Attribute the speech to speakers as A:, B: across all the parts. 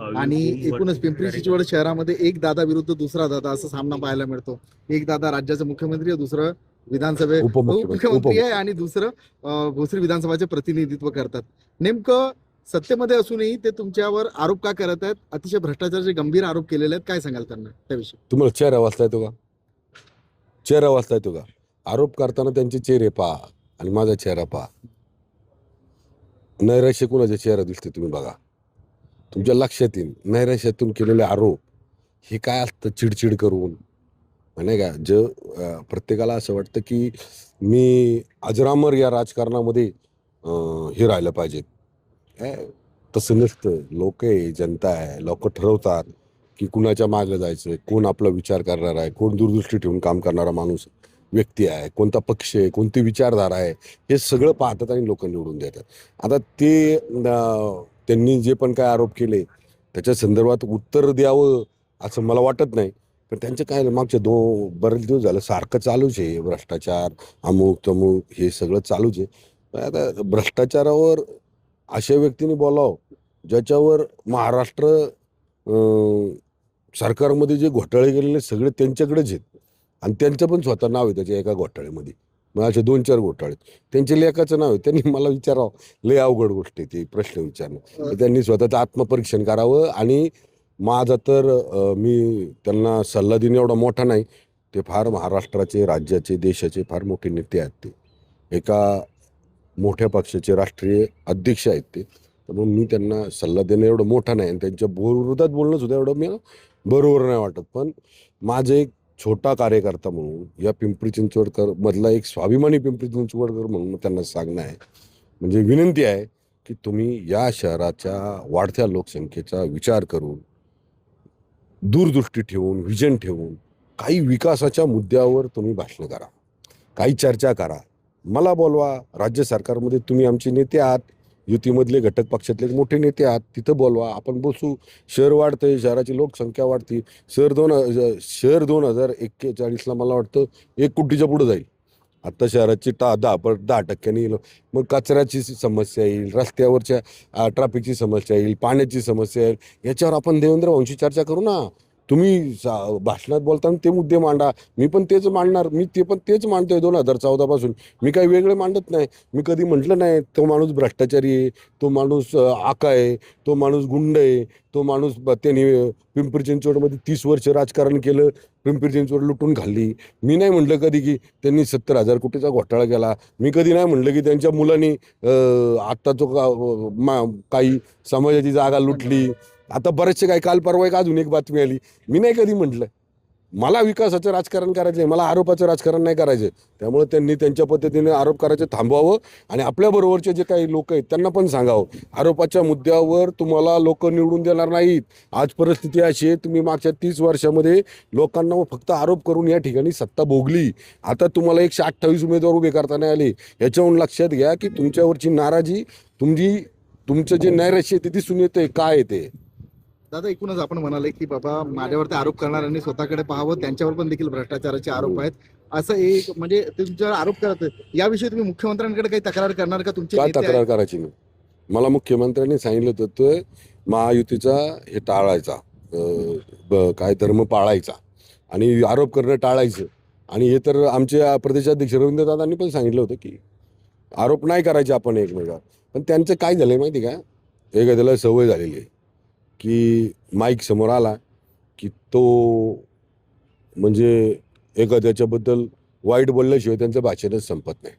A: आणि एकूणच पिंपरी चिंचवड शहरामध्ये एक दादा विरुद्ध दुसरा दादा असा सामना पाहायला मिळतो. एक दादा राज्याचे मुख्यमंत्री आहे दुसरं विधानसभे
B: उपमुख्यमंत्री.
A: उपमुख्यमंत्री आहे आणि दुसरं भोसरी विधानसभाचे प्रतिनिधित्व करतात. नेमकं सत्तेमध्ये असूनही ते तुमच्यावर आरोप का करत आहेत? अतिशय भ्रष्टाचाराचे गंभीर आरोप केलेले आहेत. काय सांगाल त्यांना त्याविषयी?
B: तुम्हाला चेहरा वाचता येतो का? चेहरा वाचता येतो का? आरोप करताना त्यांचे चेहरे पहा आणि माझा चेहरा पहा. नैराश्य कुणाचा चेहरा दिसते तुम्ही बघा. तुमच्या लक्षात येईल. नैराश्यातून केलेले आरोप हे काय असतं चिडचिड करून? म्हणे का? ज प्रत्येकाला असं वाटतं की मी अजरामर या राजकारणामध्ये हे राहिलं पाहिजे. काय तसं नसतं. लोक आहे जनता आहे. लोक ठरवतात की कुणाच्या मागं जायचं कोण आपला विचार करणार आहे कोण दूरदृष्टी ठेवून काम करणारा माणूस व्यक्ती आहे कोणता पक्ष आहे कोणती विचारधारा आहे हे सगळं पाहतात आणि लोक निवडून देतात. आता ते त्यांनी जे पण काय आरोप केले त्याच्या संदर्भात उत्तर द्यावं असं मला वाटत नाही. पण त्यांचं काय झालं, मागचे दो बरेच दिवस झालं सारखं चालूच आहे. भ्रष्टाचार अमुक तमुक हे सगळं चालूच आहे. आता भ्रष्टाचारावर अशा व्यक्तीने बोलावं ज्याच्यावर महाराष्ट्र सरकारमध्ये जे घोटाळे गेलेले सगळे त्यांच्याकडेच आहेत. आणि त्यांचं पण स्वतः नाव आहे त्याच्या एका घोटाळ्यामध्ये. मग असे दोन चार घोटाळे. त्यांच्या लेखाचं नाव आहे. त्यांनी मला विचारावं. लय अवघड गोष्ट आहे ती प्रश्न विचारणं. त्यांनी स्वतःचं आत्मपरीक्षण करावं आणि माझा तर अं, मी त्यांना सल्ला देणे एवढा मोठा नाही. ते फार महाराष्ट्राचे राज्याचे देशाचे फार मोठे नेते आहेत ते. एका मोठ्या पक्षाचे राष्ट्रीय अध्यक्ष आहेत ते. तर मग मी त्यांना सल्ला देणं एवढं मोठा नाही आणि त्यांच्या विरोधात बोलणं सुद्धा एवढं मी बरोबर नाही वाटत. पण माझं एक छोटा कार्यकर्ता म्हणून या पिंपरी चिंचवडकर मधला एक स्वाभिमानी पिंपरी चिंचवडकर म्हणून त्यांना सांगणं आहे. म्हणजे विनंती आहे की तुम्ही या शहराच्या वाढत्या लोकसंख्येचा विचार करून दूरदृष्टी ठेवून विजन ठेवून काही विकासाच्या मुद्द्यावर तुम्ही भाषण करा. काही चर्चा करा. मला बोलवा राज्य सरकारमध्ये तुम्ही आमचे नेते आहात. युतीमधले घटक पक्षातले मोठे नेते आहात तिथं बोलवा. आपण बसू. शहर वाढतंय शहराची लोकसंख्या वाढते. शहर दोन शहर दोन हजार एक्केचाळीसला मला वाटतं एक कोटीच्या पुढं जाईल. आत्ता शहराची टा दहा पर दहा टक्क्यांनी येईल. मग कचऱ्याची समस्या येईल रस्त्यावरच्या ट्रॅफिकची समस्या येईल पाण्याची समस्या येईल. याच्यावर आपण देवेंद्र वंशी चर्चा करू ना. तुम्ही भाषणात बोलताना ते मुद्दे मांडा. मी पण तेच मांडणार. मी ते पण तेच मांडतोय दोन हजार चौदापासून. मी काही वेगळे मांडत नाही. मी कधी म्हटलं नाही तो माणूस भ्रष्टाचारी आहे तो माणूस आका आहे तो माणूस गुंड आहे तो माणूस त्यांनी पिंपरी चिंचवडमध्ये तीस वर्ष राजकारण केलं पिंपरी चिंचवड लुटून खाल्ली. मी नाही म्हटलं कधी की त्यांनी सत्तर हजार कोटीचा घोटाळा केला. मी कधी नाही म्हटलं की त्यांच्या मुलांनी आत्ता जो का काही समाजाची जागा लुटली. आता बरेचसे काही काल परवा एक अजून एक बातमी आली. मी नाही कधी म्हटलं. मला विकासाचं राजकारण करायचं आहे मला आरोपाचं राजकारण नाही करायचं त्यामुळे त्यांनी त्यांच्या पद्धतीने आरोप करायचं थांबवावं आणि आपल्याबरोबरचे जे काही लोक आहेत त्यांना पण सांगावं. आरोपाच्या मुद्द्यावर तुम्हाला लोक निवडून देणार नाहीत. आज परिस्थिती अशी आहे तुम्ही मागच्या तीस वर्षामध्ये लोकांना फक्त आरोप करून या ठिकाणी सत्ता भोगली. आता तुम्हाला एकशे अठ्ठावीस उमेदवार उभे करता नाही आले. याच्याहून लक्षात घ्या की तुमच्यावरची नाराजी तुमची तुमचं जे नैराश्य आहे ते दिसून येते काय येते
A: दादा एकूणच आपण म्हणाले की बाबा माझ्यावरती आरोप करणाऱ्यांनी स्वतःकडे पाहावं त्यांच्यावर पण देखील भ्रष्टाचाराचे आरोप आहेत. असं एक म्हणजे ते तुमच्यावर आरोप करत. याविषयी तुम्ही मुख्यमंत्र्यांकडे काही तक्रार करणार का? तुमचे
B: काय? तक्रार करायची नाही मला मुख्यमंत्र्यांनी सांगितलं होतं ते महायुतीचा हे टाळायचा काय धर्म पाळायचा. आणि आरोप करणं टाळायचं. आणि हे तर आमचे प्रदेशाध्यक्ष रवींद्रदादांनी पण सांगितलं होतं की आरोप नाही करायचे आपण एकमेकावर. पण त्यांचं काय झालंय माहिती का? एखाद्याला सवय झालेली आहे. की माईक समोर आला की तो म्हणजे एखाद्याच्याबद्दल वाईट बोलल्याशिवाय त्यांचं भाषणच संपत नाही.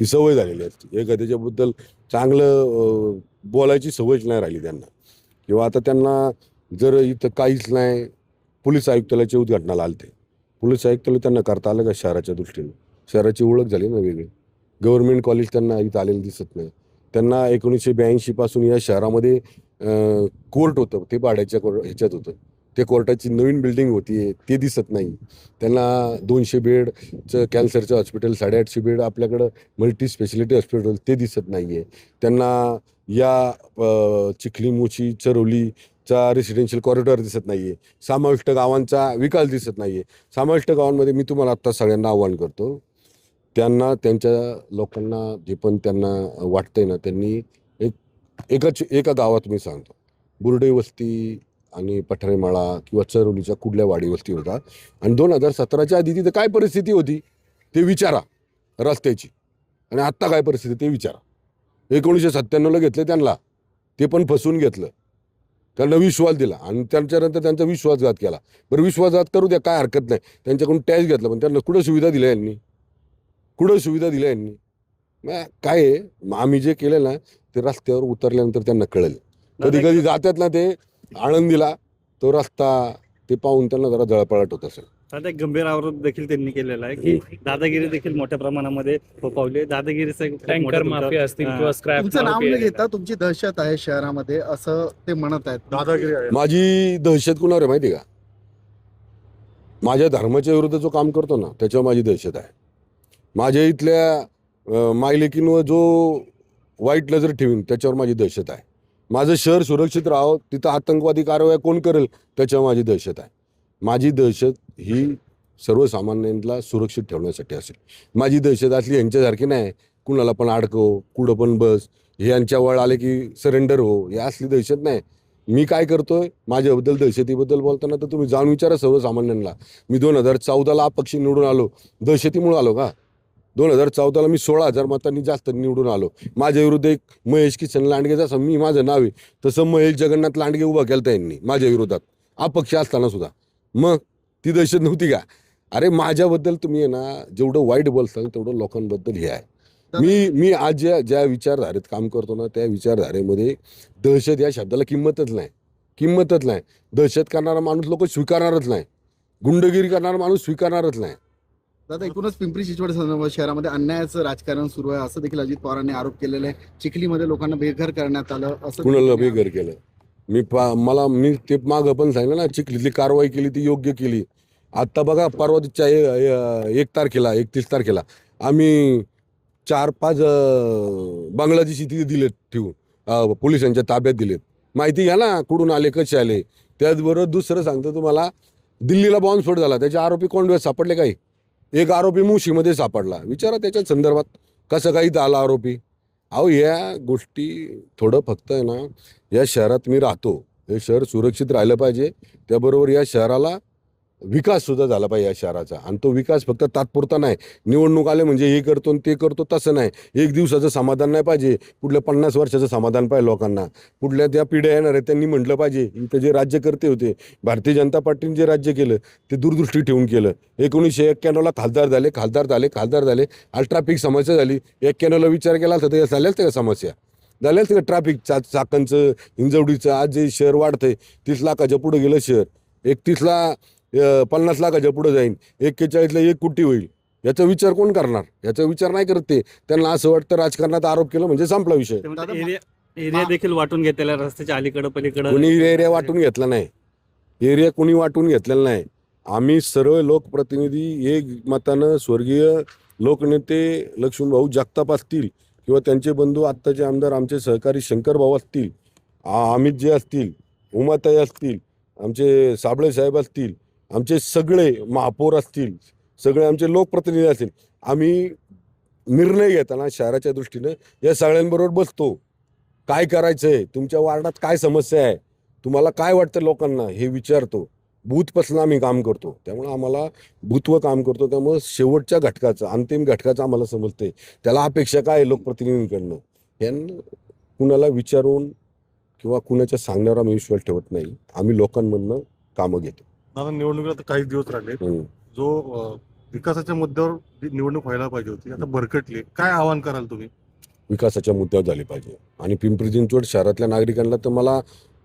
B: ती सवय झालेली असते. एखाद्याच्याबद्दल चांगलं बोलायची सवयच नाही राहिली त्यांना. किंवा आता त्यांना जर इथं काहीच नाही पोलीस आयुक्तालयाचे उद्घाटनाला आलते. पोलीस आयुक्तालय त्यांना करता आलं का शहराच्या दृष्टीने? शहराची ओळख झाली ना वेगळी. गव्हर्नमेंट कॉलेज त्यांना इथं आलेलं दिसत नाही. त्यांना एकोणीसशे ब्याऐंशीपासून या शहरामध्ये कोर्ट होतं. ते भाड्याच्या कोर्ट ह्याच्यात होतं. ते कोर्टाची नवीन बिल्डिंग होती ते दिसत नाही. त्यांना दोनशे बेडचं कॅन्सरचं हॉस्पिटल साडेआठशे बेड आपल्याकडं मल्टी स्पेशालिटी हॉस्पिटल ते दिसत नाही आहे त्यांना या चिखली मोची चरवलीचा रेसिडेन्शियल कॉरिडॉर दिसत नाही आहे समाविष्ट गावांचा विकास दिसत नाही आहे समाविष्ट गावांमध्ये मी तुम्हाला आत्ता सगळ्यांना आव्हान करतो. त्यांना त्यांच्या लोकांना जे पण त्यांना वाटतंय ना त्यांनी एकाच एका गावात मी सांगतो. बुर्डे वस्ती आणि पठारेमाळा किंवा चरोलीच्या कुठल्या वाडी वस्ती होता. आणि दोन हजार सतराच्या आधी तिथं काय परिस्थिती होती? ते विचारा रस्त्याची. आणि आत्ता काय परिस्थिती ते विचारा. एकोणीसशे सत्त्याण्णवला घेतलं त्यांना. ते पण फसवून घेतलं. त्यांना विश्वास दिला. आणि त्यांच्यानंतर त्यांचा विश्वासघात केला. बरं विश्वासघात करू द्या काय हरकत नाही. त्यांच्याकडून टॅक्स घेतला पण त्यांना कुठं सुविधा दिल्या यांनी? कुठं सुविधा दिल्या यांनी? मग काय आहे? मग आम्ही जे केलं ना ते रस्त्यावर उतरल्यानंतर त्यांना कळेल. कधी कधी जातात ना ते आळंदीला तो रस्ता ते पाहून त्यांना जरा जळपळाट होत असेल.
C: आता एक गंभीर आरोप देखील त्यांनी केलेला आहे की दादागिरी देखील मोठ्या प्रमाणामध्ये फोफावली दादागिरीचा एक खूप मोठा
D: टँकर
C: तुमचा-
D: माफिया असतील
C: हा.
D: किंवा स्क्रॅप
A: तुमचं नाव न घेता तुमची दहशत आहे शहरामध्ये असं ते म्हणत आहेत.
E: दादागिरी आहे.
B: माझी दहशत कुणावर आहे माहिती आहे का? माझ्या धर्माच्या विरुद्ध जो काम करतो ना त्याच्यावर माझी दहशत आहे. माझ्या इथल्या मायलेकींवर जो वाईट नजर ठेवीन त्याच्यावर माझी दहशत आहे. माझं शहर सुरक्षित राहावं तिथं आतंकवादी कारवाया कोण करेल त्याच्यावर माझी दहशत आहे. माझी दहशत ही सर्वसामान्यांना सुरक्षित ठेवण्यासाठी असेल. माझी दहशत असली यांच्यासारखी नाही. कुणाला पण अडकव कुठं पण बस हे यांच्या वळ आले की सरेंडर हो हे असली दहशत नाही. मी काय करतोय? माझ्याबद्दल दहशतीबद्दल बोलताना तर तुम्ही जाणून विचारा सर्वसामान्यांना. मी दोन हजार चौदाला अपक्षी निवडून आलो. दहशतीमुळे आलो का? दोन हजार चौदाला मी सोळा हजार मतांनी जास्त निवडून आलो. माझ्या विरुद्ध एक महेश किसन लांडगे जसं मी माझं नाव आहे तसं महेश जगन्नाथ लांडगे उभा केलं त्यांनी माझ्या विरोधात. अपक्ष असताना सुद्धा. मग ती दहशत नव्हती का? अरे माझ्याबद्दल तुम्ही आहे ना जेवढं वाईट बोलताल तेवढं लोकांबद्दल हे आहे. मी मी आज ज्या ज्या विचारधारेत काम करतो ना त्या विचारधारेमध्ये दहशत या शब्दाला किंमतच नाही. किंमतच नाही. दहशत करणारा माणूस लोक स्वीकारणारच नाही. गुंडगिरी करणारा माणूस स्वीकारणारच नाही.
A: दादा एकूणच पिंपरी चिंचवड शहरामध्ये अन्यायाचं राजकारण सुरू आहे. असं देखील अजित पवारांनी आरोप केलेला आहे. चिखलीमध्ये लोकांना बेघर करण्यात आलं. असं
B: कुणाला
A: देखील
B: बेघर केलं? मी पा मला मी ते मागं पण सांगितलं ना चिखलीतली कारवाई केली ती योग्य केली. आत्ता बघा परवाच्या एक तारखेला एकतीस तारखेला आम्ही चार पाच अं, बांगलादेशी तिथे दिलेत ठेवून. अं, पोलिसांच्या ताब्यात दिलेत. माहिती घ्या ना कुठून आले कसे आले. त्याचबरोबर दुसरं सांगतो तुम्हाला दिल्लीला बॉम्बस्फोट झाला. त्याचे आरोपी कोण सापडले काही एक आरोपी मुशीमध्ये सापडला. विचारा त्याच्या संदर्भात कसं काही इथं आला आरोपी? अहो या गोष्टी थोडं फक्त आहे ना या शहरात मी राहतो. हे शहर सुरक्षित राहिलं पाहिजे. त्याबरोबर या शहराला विकास सुद्धा झाला पाहिजे या शहराचा. आणि तो विकास फक्त तात्पुरता नाही. निवडणूक आले म्हणजे हे करतो आणि ते करतो तसं नाही. एक दिवसाचं समाधान नाही पाहिजे. पुढल्या पन्नास वर्षाचं समाधान पाहिजे लोकांना. पुढल्या त्या पिढ्या येणार आहेत त्यांनी म्हटलं पाहिजे. इथं जे राज्यकर्ते होते भारतीय जनता पार्टीने जे राज्य केलं ते दूरदृष्टी ठेवून केलं. एकोणीसशे एक्क्याण्णवला खासदार झाले खासदार झाले खासदार झाले. आज ट्रॅफिक समस्या झाली. एक्क्याण्णवला विचार केला तर झाल्याच त्या समस्या. झाल्याच का ट्रॅफिक चा चाकणचं हिंजवडीचं. आज जे शहर वाढतंय तीस लाखाच्या पुढं गेलं शहर. एकतीसला पन्नास लाखाच्या पुढे जाईन. एक्केचाळीसला एक कोटी होईल. याचा विचार कोण करणार? याचा विचार नाही करत ते. त्यांना असं वाटतं राजकारणात आरोप केला म्हणजे संपला विषय.
C: एरिया एरिया देखील वाटून घेतलेला रस्त्याच्या अलीकडं पलीकडं.
B: कोणी एरिया वाटून घेतला नाही. एरिया कोणी वाटून घेतलेला नाही. आम्ही सर्व लोकप्रतिनिधी एक मतानं स्वर्गीय लोकनेते लक्ष्मणभाऊ जगताप असतील किंवा त्यांचे बंधू आत्ताचे आमदार आमचे सहकारी शंकरभाऊ असतील आ- अमित जे असतील उमाताई असतील आमचे साबळे साहेब असतील आमचे सगळे महापौर असतील सगळे आमचे लोकप्रतिनिधी असतील आम्ही निर्णय घेताना शहराच्या दृष्टीनं या सगळ्यांबरोबर बसतो. काय करायचं आहे तुमच्या वार्डात काय समस्या आहे? तुम्हाला काय वाटतं लोकांना? हे विचारतो. बूथपासून आम्ही काम करतो. त्यामुळे आम्हाला बूथवर काम करतो. त्यामुळे शेवटच्या घटकाचं अंतिम घटकाचं आम्हाला समजते. त्याला अपेक्षा काय लोकप्रतिनिधींकडनं? यांना कुणाला विचारून किंवा कुणाच्या सांगण्यावर आम्ही विश्वास ठेवत नाही. आम्ही लोकांमधनं कामं घेतो.
E: दादा निवडणुकीला तर काहीच दिवस राहिले.
B: हम्म.
E: जो अं, विकासाच्या मुद्द्यावर जी निवडणूक व्हायला पाहिजे होती आता भरकटली. काय आवाहन कराल तुम्ही?
B: विकासाच्या मुद्द्यावर झाली पाहिजे. आणि पिंपरी चिंचवड शहरातल्या नागरिकांना तर मला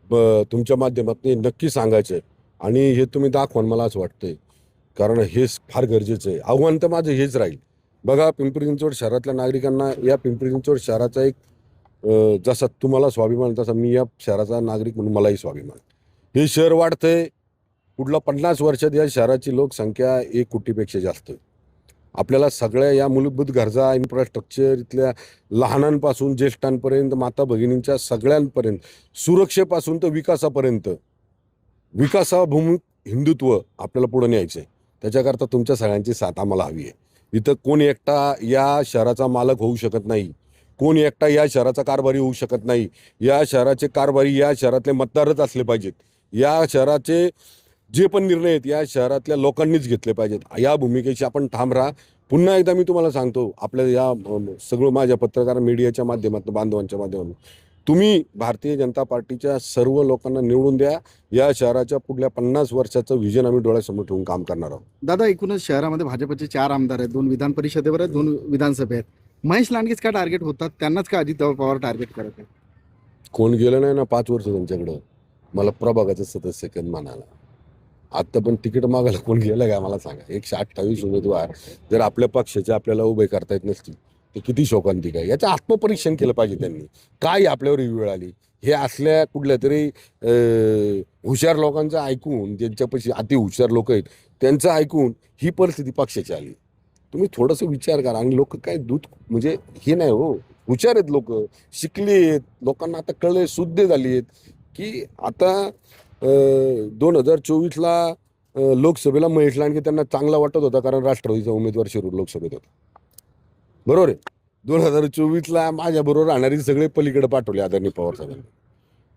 B: ब- तुमच्या माध्यमातून हे नक्की सांगायचं आहे आणि हे तुम्ही दाखवा मला असं वाटतंय. कारण हे फार गरजेचं आहे. आव्हान तर माझं हेच राहील. बघा पिंपरी चिंचवड शहरातल्या नागरिकांना या पिंपरी चिंचवड शहराचा एक अं, जसा तुम्हाला स्वाभिमान तसा मी या शहराचा नागरिक म्हणून मलाही स्वाभिमान. हे शहर वाढतंय पुढल्या पन्नास वर्षात या शहराची लोकसंख्या एक कोटीपेक्षा जास्त आहे. आपल्याला सगळ्या या मूलभूत गरजा इन्फ्रास्ट्रक्चर इथल्या लहानांपासून ज्येष्ठांपर्यंत माता भगिनींच्या सगळ्यांपर्यंत सुरक्षेपासून तर विकासापर्यंत. विकासाभिमुख हिंदुत्व आपल्याला पुढे न्यायचं आहे. त्याच्याकरता तुमच्या सगळ्यांची साथ आम्हाला हवी आहे. इथं कोण एकटा या शहराचा मालक होऊ शकत नाही. कोण एकटा या शहराचा कारभारी होऊ शकत नाही. या शहराचे कारभारी या शहरातले मतदारच असले पाहिजेत. या शहराचे जे पण निर्णय आहेत या शहरातल्या लोकांनीच घेतले पाहिजेत. या भूमिकेशी आपण ठाम राहा. पुन्हा एकदा मी तुम्हाला सांगतो आपल्या या सगळं माझ्या पत्रकार मीडियाच्या माध्यमातून बांधवांच्या माध्यमातून. तुम्ही भारतीय जनता पार्टीच्या सर्व लोकांना निवडून द्या. या शहराच्या पुढल्या पन्नास वर्षाचं विजन आम्ही डोळ्यासमोर ठेवून काम करणार आहोत.
A: दादा एकूणच शहरामध्ये भाजपचे चार आमदार आहेत दोन विधान परिषदेवर आहेत दोन विधानसभे आहेत. महेश लांडगेच का टार्गेट होतात? त्यांनाच का अजित पवार टार्गेट करत आहेत?
B: कोण गेलं नाही ना पाच वर्ष त्यांच्याकडं? मला प्रभागाचं सदस्य मानायला आत्ता पण तिकीट मागायला कोण गेलं का मला सांगा. एकशे अठ्ठावीस उमेदवार जर आपल्या पक्षाचे आपल्याला उभे करता येत नसतील ते किती शोकांतिक आहे याचं आत्मपरीक्षण केलं पाहिजे त्यांनी. काय आपल्यावर ही वेळ आली? हे असल्या कुठल्या तरी हुशार लोकांचं ऐकून ज्यांच्यापाशी अति हुशार लोक आहेत त्यांचं ऐकून ही परिस्थिती पक्षाची आली. तुम्ही थोडंसं विचार करा. आणि लोक काय दूध म्हणजे हे नाही हो. हुशार आहेत लोक शिकले आहेत. लोकांना आता कळले शुद्ध झाली आहेत. की आता दोन हजार चोवीसला लोकसभेला म्हटलं आणखी त्यांना चांगला वाटत होता कारण राष्ट्रवादीचा उमेदवार शिरूर लोकसभेत होता. बरोबर आहे? दोन हजार चोवीसला माझ्याबरोबर राहणारी सगळे पलीकडे पाठवले आदरणीय पवार साहेबांनी.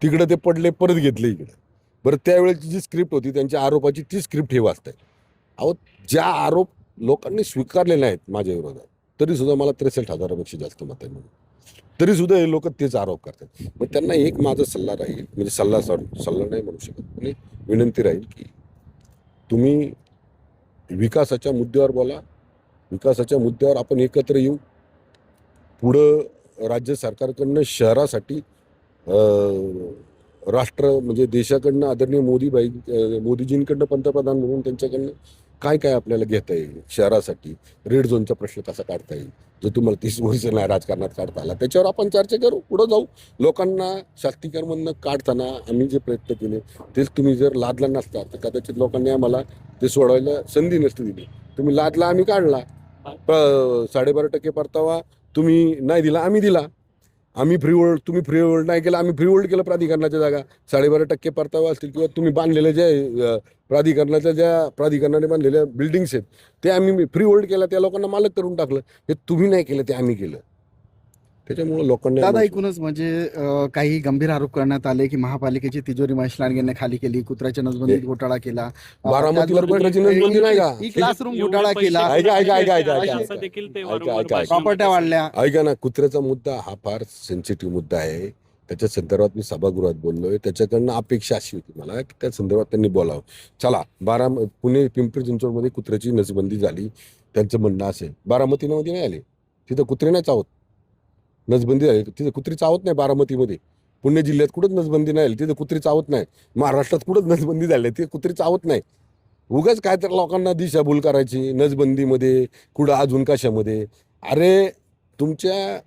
B: तिकडे ते पडले परत घेतले इकडे. बरं त्यावेळेची जी स्क्रिप्ट होती त्यांच्या आरोपाची ती स्क्रिप्ट हे वाचताय अहो ज्या आरोप लोकांनी स्वीकारले नाहीत माझ्या विरोधात तरी सुद्धा मला त्रेसष्ट हजारापेक्षा जास्त मत आहे म्हणून सुद्धा हे लोक तेच आरोप करतात. मग त्यांना एक माझा सल्ला राहील म्हणजे सल्ला सॉरी सल्ला नाही म्हणू शकत. आणि विनंती राहील की तुम्ही विकासाच्या मुद्द्यावर बोला. विकासाच्या मुद्द्यावर आपण एकत्र येऊ. पुढं राज्य सरकारकडनं शहरासाठी राष्ट्र म्हणजे देशाकडनं आदरणीय मोदीबाई अं, मोदीजींकडनं पंतप्रधान म्हणून त्यांच्याकडनं काय काय आपल्याला घेता येईल शहरासाठी? रेड झोनचा प्रश्न कसा काढता येईल? जो तुम्हाला तीस वर्ष नाही राजकारणात काढता आला त्याच्यावर आपण चर्चा करू पुढं जाऊ. लोकांना शाक्तीकरमधनं काढताना आम्ही जे प्रयत्न केले तेच तुम्ही जर लादला नसता तर कदाचित लोकांनी आम्हाला ते सोडवायला संधी नसती दिली. तुम्ही लादला आम्ही काढला. साडेबारा टक्के परतावा तुम्ही नाही दिला आम्ही दिला. आम्ही फ्री वर्ल्ड तुम्ही फ्री वर्ल्ड नाही केलं आम्ही फ्री वर्ल्ड केलं प्राधिकरणाच्या जागा. साडेबारा टक्के परतावा असतील किंवा तुम्ही बांधलेल्या ज्या प्राधिकरणाच्या ज्या प्राधिकरणाने बांधलेल्या बिल्डिंग्स आहेत ते आम्ही फ्री वर्ल्ड केलं त्या लोकांना मालक करून टाकलं. हे तुम्ही नाही केलं ते आम्ही केलं. त्याच्यामुळे लोकांनी
A: दादा एकूणच म्हणजे अं, काही गंभीर आरोप करण्यात आले की महापालिकेची तिजोरी महेश लांडगेंनी खाली केली कुत्र्याच्या नसबंदीत घोटाळा केला. त्याचबरोबर
B: कुत्र्याची नसबंदी नाही का?
A: क्लासरूम
C: एवढे
A: घोटाळा
C: पैसे
A: केला.
B: ऐका, ऐका, ऐका, ऐका, ऐका.
C: देखील ते
B: ऐका,
C: वारंवार
B: ऐका, ऐका.
C: भाषणामध्ये
A: प्रॉपर्ट्या वाढल्या.
B: ऐका ना कुत्र्याचा मुद्दा हा फार सेन्सिटिव्ह मुद्दा आहे. त्याच्या संदर्भात मी सभागृहात बोललोय. त्याच्याकडनं अपेक्षा अशी होती मला की त्या संदर्भात त्यांनी बोलावं. चला बारा पुणे पिंपरी चिंचवडमध्ये कुत्र्याची नसबंदी झाली. त्यांचं म्हणणं असेल. बारामतीमध्ये नाही आले. तिथं कुत्रे नाही चावत नसबंदी झाली. तिथं कुत्री चावत नाही बारामतीमध्ये. पुणे जिल्ह्यात कुठंच नसबंदी नाही. आली तिथं कुत्री चावत नाही. महाराष्ट्रात कुठंच नसबंदी झाली. तिथे कुत्री चावत नाही. उगाच काय तर लोकांना दिशाभूल करायची नसबंदीमध्ये कुठं अजून कशामध्ये. अरे तुमच्या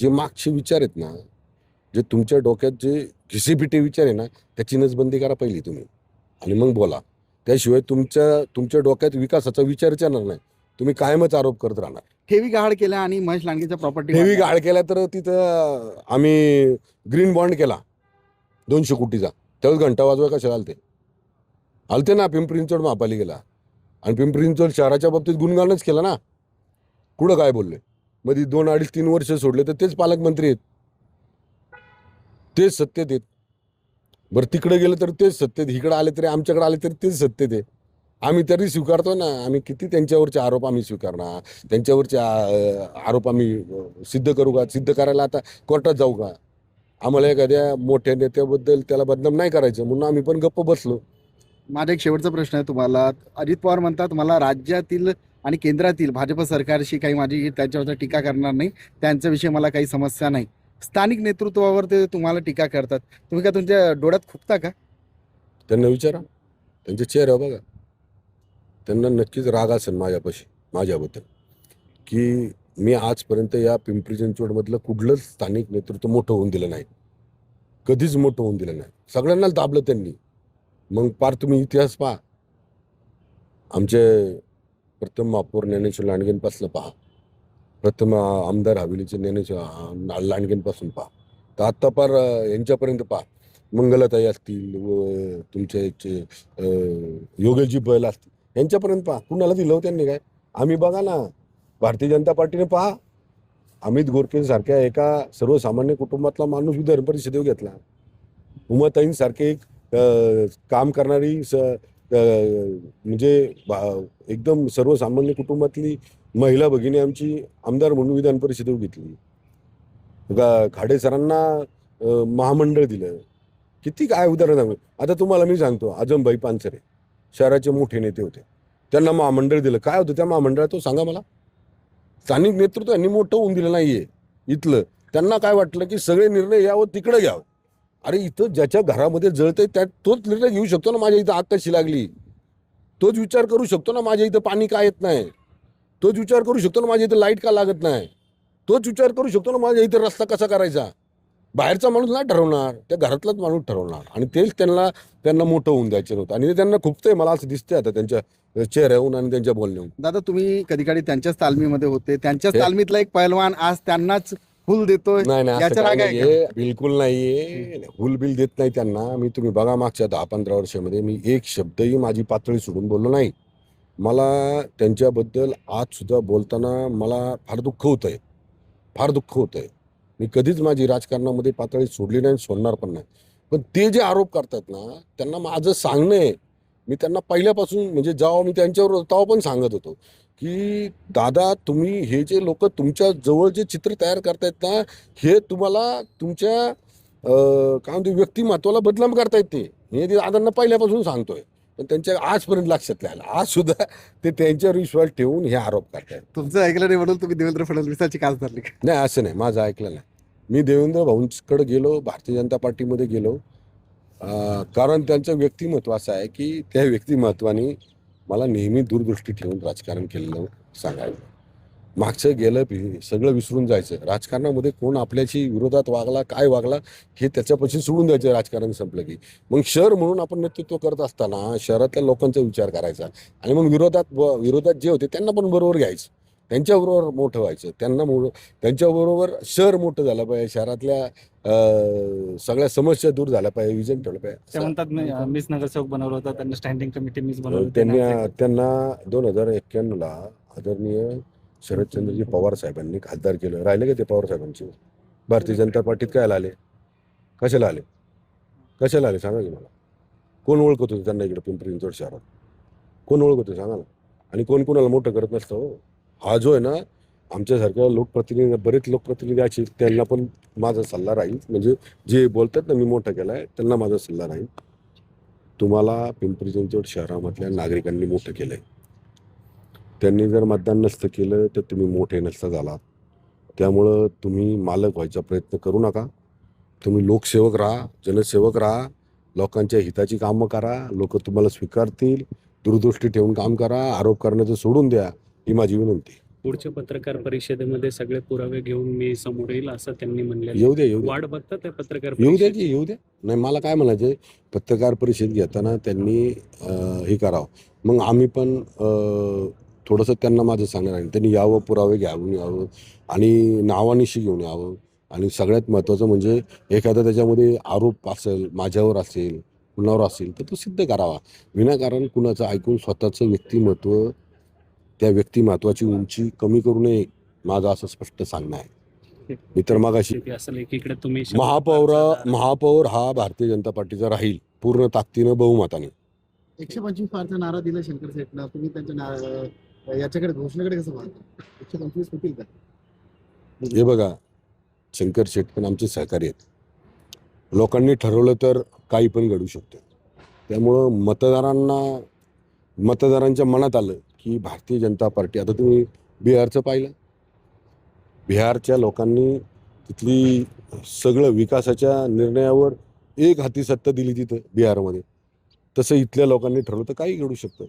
B: जे मागचे विचार आहेत ना जे तुमच्या डोक्यात जे घिसेपिटे विचार आहे ना त्याची नसबंदी करा पहिली तुम्ही. आणि मग बोला. त्याशिवाय तुमच्या तुमच्या डोक्यात विकासाचा विचारच येणार नाही. तुम्ही कायमच आरोप करत राहणार.
A: ठेवी गहाळ केल्या आणि महेश लांडगेच्या प्रॉपर्टी
B: ठेवी गाळ केल्या तर तिथं आम्ही ग्रीन बॉन्ड केला. दोनशे कोटीचा. त्यावेळेस घंटा वाजवाय कशाला आलते? आलते ना पिंपरी चिंचवड महापालिकेला. आणि पिंपरी चिंचवड शहराच्या बाबतीत गुणगानच केलं ना. कुठं काय बोलले? मध्ये दोन अडीच तीन वर्ष सोडले तर तेच पालकमंत्री आहेत. तेच सत्तेत आहेत. बरं तिकडे गेलं तर तेच सत्तेत इकडे आले तरी आमच्याकडे आले तरी तेच सत्तेत आहे आम्ही तरी स्वीकारतो ना. आम्ही किती त्यांच्यावरचे आरोप आम्ही स्वीकारणार? त्यांच्यावरचे आरोप आम्ही सिद्ध करू का? सिद्ध करायला आता कोर्टात जाऊ का? आम्हाला एखाद्या मोठ्या नेत्याबद्दल त्याला बदनाम नाही करायचं म्हणून आम्ही पण गप्प बसलो.
A: माझा एक शेवटचा प्रश्न आहे तुम्हाला. अजित पवार म्हणतात मला राज्यातील आणि केंद्रातील भाजप सरकारशी काही माझी त्यांच्यावर टीका करणार नाही. त्यांच्याविषयी मला काही समस्या नाही. स्थानिक नेतृत्वावर ते तुम्हाला टीका करतात. तुम्ही का तुमच्या डोळ्यात खुपता का?
B: त्यांना विचारा. त्यांच्या चेहऱ्यावर बघा. त्यांना नक्कीच राग असेल माझ्यापाशी माझ्याबद्दल. की मी आजपर्यंत या पिंपरी चिंचवडमधलं कुठलंच स्थानिक नेतृत्व मोठं होऊन दिलं नाही. कधीच मोठं होऊन दिलं नाही. सगळ्यांनाच दाबलं त्यांनी. मग पार तुम्ही इतिहास पहा. आमचे प्रथम महापौर ज्ञानेश्वर लांडगेंपासून पहा. प्रथम आमदार हवेलीचे ज्ञानेश्वर लांडगेंपासून पहा. तर आत्ता पार यांच्यापर्यंत पहा. मंगलताई असतील व तुमच्या याचे योगेशजी बैल असतील. यांच्यापर्यंत पहा. कुणाला दिलं हो त्यांनी काय? आम्ही बघा ना. भारतीय जनता पार्टीने पहा. अमित गोरखेसारख्या एका सर्वसामान्य कुटुंबातला माणूस विधान परिषदेवर घेतला. उमाताईंसारखे एक काम करणारी स म्हणजे एकदम सर्वसामान्य कुटुंबातली महिला भगिनी आमची आमदार म्हणून विधान परिषदेवर घेतली. खाडे सरांना महामंडळ दिलं. किती काय उदाहरण. आता तुम्हाला मी सांगतो. आजमभाई पानसरे. शहराचे मोठे नेते होते. त्यांना महामंडळ दिलं. काय होतं त्या महामंडळात तो सांगा मला. स्थानिक नेतृत्व यांनी मोठं होऊन दिलं नाहीये. इथलं. त्यांना काय वाटलं की सगळे निर्णय यावं तिकडे घ्यावं. अरे इथं ज्याच्या घरामध्ये जळतंय त्या तोच निर्णय घेऊ शकतो ना माझ्या इथं आग कशी लागली? तोच विचार करू शकतो ना माझ्या इथं पाणी का येत नाही? तोच विचार करू शकतो ना माझ्या इथं लाइट का लागत नाही? तोच विचार करू शकतो ना माझ्या इथं रस्ता कसा करायचा? बाहेरचा माणूस नाही ठरवणार त्या घरातलाच माणूस ठरवणार. आणि तेच त्यांना त्यांना मोठं होऊन द्यायचं नव्हतं. आणि ते त्यांना खुपतंय मला असं दिसतंय आता त्यांच्या चेहऱ्याहून आणि त्यांच्या बोलण्याहून.
A: दादा तुम्ही कधी कधी त्यांच्याच तालमीमध्ये होते. त्यांच्याच तालमीतला एक पैलवान आज त्यांनाच फुल देतोय.
B: नाही नाही बिलकुल नाहीये. हुल बिल देत नाही त्यांना. मी तुम्ही बघा मागच्या दहा पंधरा वर्षामध्ये मी एक शब्दही माझी पातळी सोडून बोललो नाही. मला त्यांच्याबद्दल आज सुद्धा बोलताना मला फार दुःख होत आहे फार दुःख होत आहे मी कधीच माझी राजकारणामध्ये पातळी सोडली नाही सोडणार पण नाही. पण ते जे आरोप करतात ना त्यांना माझं सांगणं आहे. मी त्यांना पहिल्यापासून म्हणजे जेव्हा मी त्यांच्यावर तेव्हा पण सांगत होतो की दादा तुम्ही हे जे लोक तुमच्या जवळ जे चित्र तयार करतायत ना हे तुम्हाला तुमच्या काय म्हणतो व्यक्तिमत्वाला बदनाम करतायत ते. हे ते दादांना पहिल्यापासून सांगतोय. पण त्यांच्या आजपर्यंत लक्षात नाही आलं. आज सुद्धा ते त्यांच्यावर विश्वास ठेवून हे आरोप करतायत.
A: तुमचं ऐकलं नाही म्हणून तुम्ही देवेंद्र फडणवीसाची कास धरली का?
B: नाही असं नाही. माझं ऐकलं नाही. मी देवेंद्र भाऊंकडे गेलो भारतीय जनता पार्टीमध्ये गेलो. अं, कारण त्यांचं व्यक्तिमत्व असं आहे की त्या व्यक्तिमत्वाने मला नेहमी दूरदृष्टी ठेवून राजकारण केलेलं सांगायचं. मागचं गेलं पि- सगळं विसरून जायचं. राजकारणामध्ये कोण आपल्याशी विरोधात वागला काय वागला हे त्याच्यापाशी सोडून द्यायचं राजकारण संपलं की. मग शहर म्हणून आपण नेतृत्व करत असताना शहरातल्या लोकांचा विचार करायचा. आणि मग विरोधात विरोधात जे होते त्यांना पण बरोबर घ्यायचं. त्यांच्याबरोबर मोठं व्हायचं. त्यांना मो त्यांच्याबरोबर शहर मोठं झालं पाहिजे. शहरातल्या सगळ्या समस्या दूर झाल्या पाहिजे विजन ठेवलं पाहिजे.
C: म्हणतात मीच नगरसेवक बनवलं होतं त्यांना स्टँडिंग कमिटी मीच बनवलं
B: त्यांना दोन हजार एक्क्याण्णवला आदरणीय शरदचंद्रजी पवार साहेबांनी खासदार केलं. राहिले का ते पवार साहेबांची? भारतीय जनता पार्टीत काय आले? कशाला आले? कशाला आले? सांगा की मला. कोण ओळखत होतं त्यांना इकडे पिंपरी चिंचवड शहरात? कोण ओळखत होतं? सांगा ना. आणि कोण कोणाला मोठं करत नसतं हो. हा जो आहे ना आमच्यासारख्या लोकप्रतिनिधी बरेच लोकप्रतिनिधी असे त्यांना पण माझा सल्ला राहील. म्हणजे जे बोलतात ना मी मोठं आहे त्यांना माझा सल्ला राहील. तुम्हाला पिंपरी चिंचवड शहरामधल्या नागरिकांनी मोठं केलं आहे त्यांनी जर मतदान नसतं केलं तर तुम्ही मोठे नसता झालात. त्यामुळं तुम्ही मालक व्हायचा प्रयत्न करू नका. तुम्ही लोकसेवक राहा जनसेवक राहा लोकांच्या हिताची कामं करा लोक तुम्हाला स्वीकारतील दूरदृष्टी ठेवून काम करा आरोप करण्याचं सोडून द्या ही माझी विनंती.
D: पुढच्या पत्रकार परिषदेमध्ये सगळे पुरावे घेऊन मी समोर येईल असं त्यांनी म्हणलेलं
B: येऊ द्या येऊ द्या
D: वाट बघतात ते पत्रकार
B: येऊ द्या की येऊ द्या नाही मला काय म्हणायचं पत्रकार परिषद घेताना त्यांनी अं, हे करावं. मग आम्ही पण अं, थोडंसं त्यांना माझं सांगणार आहे. त्यांनी यावं पुरावे घ्यावून यावं आणि नावानिशी घेऊन यावं. आणि सगळ्यात महत्त्वाचं म्हणजे एखादा त्याच्यामध्ये आरोप असेल माझ्यावर असेल कुणावर असेल तर तो सिद्ध करावा. विनाकारण कुणाचं ऐकून स्वतःचं व्यक्तिमत्व त्या व्यक्तिमत्वाची उंची कमी करू नये माझं असं स्पष्ट सांगणं आहे. मी तर मागाशी
D: एकीकडे तुम्ही शरद
B: महापौर महापौर हा भारतीय जनता पार्टीचा राहील पूर्ण ताकदीनं बहुमताने.
A: एकशे पंचवीस फारचा नारा दिला शंकर सेठनं तुम्ही त्यांच्या याच्याकडे घोषणेकडे कसं पाहता? एकशे पंचवीस होतील का?
B: हे बघा शंकर शेठ पण आमचे सहकारी आहेत. लोकांनी ठरवलं तर काही पण घडू शकतं. त्यामुळं मतदारांना मतदारांच्या मनात आलं की भारतीय जनता पार्टी आता तुम्ही बिहारचं पाहिलं. बिहारच्या लोकांनी तिथली सगळं विकासाच्या निर्णयावर एक हाती सत्ता दिली तिथं बिहारमध्ये. तसं इथल्या लोकांनी ठरवलं तर काही घडू शकतं.